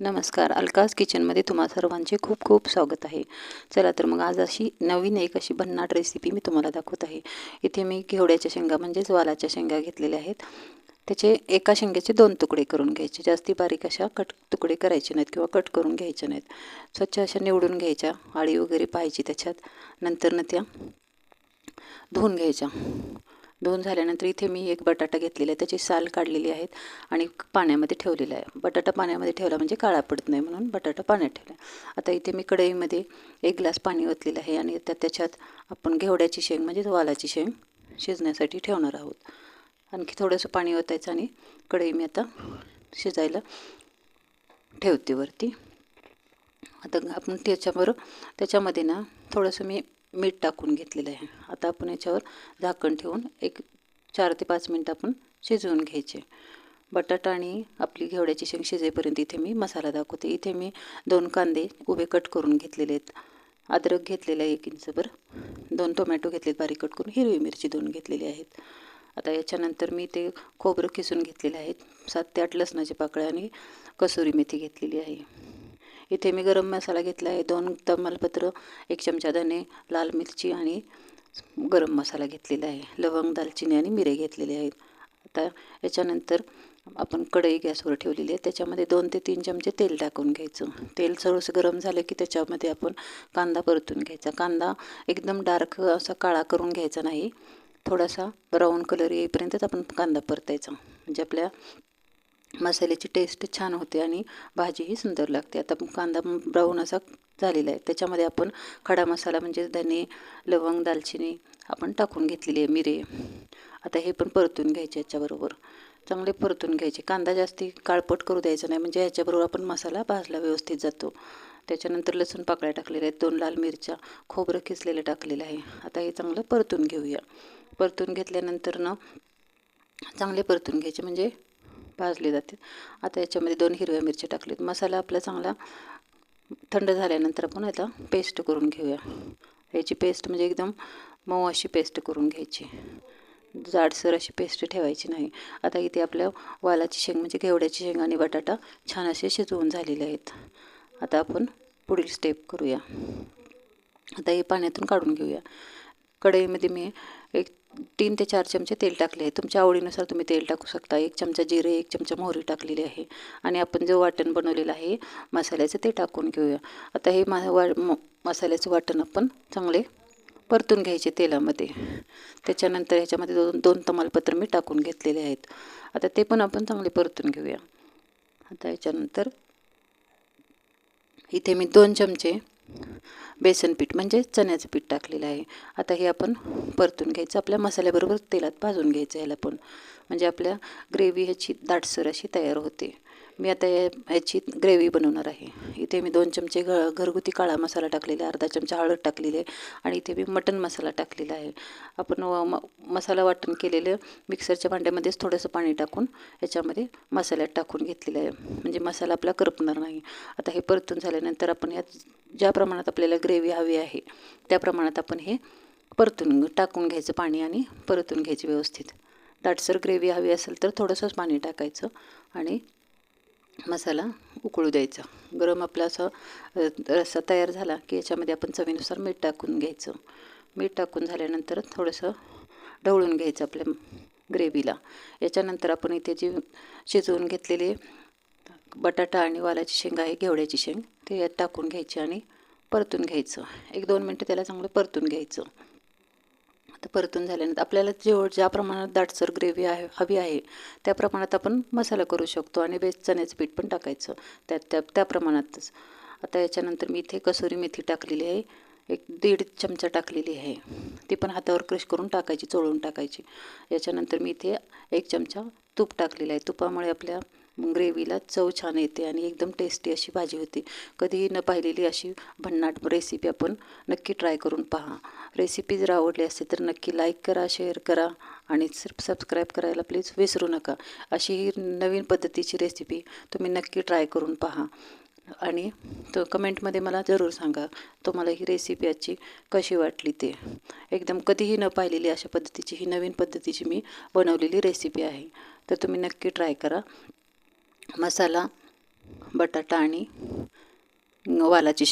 नमस्कार. अलकाज किचनमध्ये तुम्हा सर्वांचे खूप खूप स्वागत आहे. चला तर मग आज अशी नवीन एक अशी भन्नाट रेसिपी मी तुम्हाला दाखवत आहे. इथे मी घेवड्याच्या शेंगा म्हणजेच वालाच्या शेंगा घेतलेल्या आहेत. त्याचे एका शेंग्याचे दोन तुकडे करून घ्यायचे. जास्ती बारीक अशा कट तुकडे करायचे नाहीत किंवा कट करून घ्यायचे नाहीत. स्वच्छ अशा निवडून घ्यायच्या. आळी वगैरे पाहायची त्याच्यात. नंतर त्या धुवून घ्यायच्या. दोन झाल्यानंतर इथे मी एक बटाटा घेतलेला आहे त्याची साल काढलेली आहेत आणि पाण्यामध्ये ठेवलेला आहे. बटाटा पाण्यामध्ये ठेवला म्हणजे काळा पडत नाही म्हणून बटाटा पाण्यात ठेवला आता इथे मी कढईमध्ये एक ग्लास पाणी ओतलेलं आहे आणि त्या त्याच्यात आपण घेवड्याची शेंग म्हणजे वालाची शेंग शिजण्यासाठी ठेवणार आहोत. आणखी थोडंसं पाणी ओतायचं आणि कढई मी आता शिजायला ठेवते वरती. आता आपण त्याच्याबरोबर त्याच्यामध्ये ना थोडंसं मी मीठ टाकून घेतलेलं आहे. आता आपण याच्यावर झाकण ठेवून एक चार ते पाच मिनटं आपण शिजवून घ्यायचे. बटाटा आणि आपली घेवड्याची शेंग शिजेपर्यंत इथे मी मसाला दाखवते. इथे मी दोन कांदे उभे कट करून घेतलेले आहेत. अद्रक घेतलेलं आहे एक इंचभर दोन टोमॅटो घेतलेत बारीक कट करून. हिरवी मिरची दोन घेतलेली आहेत. आता याच्यानंतर मी ते खोबरं खिसून घेतलेले आहेत सात ते आठ लसणाचे पाकळ्या आणि कसुरी मेथी घेतलेली आहे. इथे मी गरम मसाला घेतला आहे. दोन तमालपत्र एक चमचा धने लाल मिरची आणि गरम मसाला घेतलेला आहे. लवंग दालचिनी आणि मिरे घेतलेले आहेत. आता याच्यानंतर आपण कढई गॅसवर ठेवलेली आहे. त्याच्यामध्ये दोन ते तीन चमचे तेल टाकून घ्यायचं. तेल थोडंसं गरम झालं की त्याच्यामध्ये आपण कांदा परतून घ्यायचा. कांदा एकदम डार्क असा काळा करून घ्यायचा नाही. थोडासा ब्राऊन कलर येईपर्यंतच आपण कांदा परतायचा. म्हणजे आपल्या मसाल्याची टेस्ट छान होते आणि भाजीही सुंदर लागते. आता कांदा ब्राऊन असा झालेला आहे. त्याच्यामध्ये आपण खडा मसाला म्हणजे धने लवंग दालचिनी आपण टाकून घेतलेली आहे मिरे. आता हे पण परतून घ्यायचे याच्याबरोबर. चांगले परतून घ्यायचे. कांदा जास्ती काळपट करू द्यायचा नाही म्हणजे याच्याबरोबर आपण मसाला भाजला व्यवस्थित जातो. त्याच्यानंतर लसूण पाकळ्या टाकलेल्या आहेत. दोन लाल मिरच्या खोबरं खिचलेलं टाकलेलं आहे. आता हे चांगलं परतून घेऊया. परतून घेतल्यानंतर ना चांगले परतून घ्यायचे म्हणजे भाजले जाते. आता याच्यामध्ये दोन हिरव्या मिरच्या टाकलेत. मसाला आपला चांगला थंड झाल्यानंतर आपण आता पेस्ट करून घेऊया. याची पेस्ट म्हणजे एकदम मऊ अशी पेस्ट करून घ्यायची. जाडसर अशी पेस्ट ठेवायची नाही. आता इथे आपल्या वालाची शेंग म्हणजे घेवड्याची शेंग आणि बटाटा छान असे शिजवून झालेले आहेत. आता आपण पुढील स्टेप करूया. आता हे पाण्यातून काढून घेऊया. कढईमध्ये मी एक तीन ते चार चमचे तेल टाकले आहे. तुमच्या आवडीनुसार तुम्ही तेल टाकू शकता. एक चमचा जिरे एक चमचा मोहरी टाकलेली आहे. आणि आपण जो वाटण बनवलेलं आहे मसाल्याचं ते टाकून घेऊया. आता हे मा वा मसाल्याचं वाटण आपण चांगले परतून घ्यायचे तेलामध्ये. त्याच्यानंतर ह्याच्यामध्ये दोन दोन तमालपत्र मी टाकून घेतलेले आहेत. आता ते पण आपण चांगले परतून घेऊया. आता याच्यानंतर इथे मी दोन चमचे बेसन पीठ म्हणजे चण्याचं पीठ टाकलेलं आहे. आता हे आपण परतून घ्यायचं. आपल्या मसाल्याबरोबर तेलात भाजून घ्यायचं ह्याला पण. म्हणजे आपल्या ग्रेव्ही ह्याची दाटसर अशी तयार होते. मी आता या ह्याची ग्रेव्ही बनवणार आहे. इथे मी दोन चमचे घ घरगुती काळा मसाला टाकलेला आहे. अर्धा चमचा हळद टाकलेली आहे. आणि इथे मी मटन मसाला टाकलेला आहे. आपण म मसाला वाटण केलेलं मिक्सरच्या भांड्यामध्येच थोडंसं पाणी टाकून याच्यामध्ये मसाल्यात टाकून घेतलेलं आहे. म्हणजे मसाला आपला करपणार नाही. आता हे परतून झाल्यानंतर आपण ह्यात ज्या प्रमाणात आपल्याला ग्रेव्ही हवी आहे त्या प्रमाणात आपण हे परतून टाकून घ्यायचं पाणी आणि परतून घ्यायचे व्यवस्थित. दाटसर ग्रेव्ही हवी असेल तर थोडंसंच पाणी टाकायचं आणि मसाला उकळू द्यायचा. गरम आपला असं रस्सा तयार झाला की याच्यामध्ये आपण चवीनुसार मीठ टाकून घ्यायचं. मीठ टाकून झाल्यानंतर थोडंसं ढवळून घ्यायचं आपल्या ग्रेव्हीला याच्यानंतर आपण इथे जी शिजवून घेतलेली बटाटा आणि वालाची शेंग आहे घेवड्याची शेंग. ते यात टाकून घ्यायची आणि परतून घ्यायचं. एक दोन मिनटं त्याला चांगलं परतून घ्यायचं. आता परतून झाल्यानंतर आपल्याला जेवढ ज्या प्रमाणात दाटसर ग्रेव्ही आहे हवी आहे त्या प्रमाणात आपण मसाला करू शकतो आणि बेस चण्याचं पीठ पण टाकायचं. त्या त्या त्या प्रमाणातच. आता याच्यानंतर मी इथे कसुरी मेथी टाकलेली आहे. एक दीड चमचा टाकलेली आहे. ती पण हातावर क्रश करून टाकायची चोळून टाकायची. याच्यानंतर मी इथे एक चमचा तूप टाकलेलं आहे. तुपामुळे आपल्या ग्रेव्हीला चव छान येते आणि एकदम टेस्टी अशी भाजी होती. कधीही न पाहिलेली अशी भन्नाट रेसिपी आपण नक्की ट्राय करून पहा. रेसिपी जर आवडली असते तर नक्की लाईक करा शेअर करा आणि सबस्क्राईब करायला प्लीज विसरू नका. अशी ही नवीन पद्धतीची रेसिपी तुम्ही नक्की ट्राय करून पहा. आणि तो कमेंटमध्ये मला जरूर सांगा तुम्हाला ही रेसिपी आजची कशी वाटली ते. एकदम कधीही न पाहिलेली अशा पद्धतीची ही नवीन पद्धतीची मी बनवलेली रेसिपी आहे. तर तुम्ही नक्की ट्राय करा. मसाला बटाटा आणि वालाची शेंग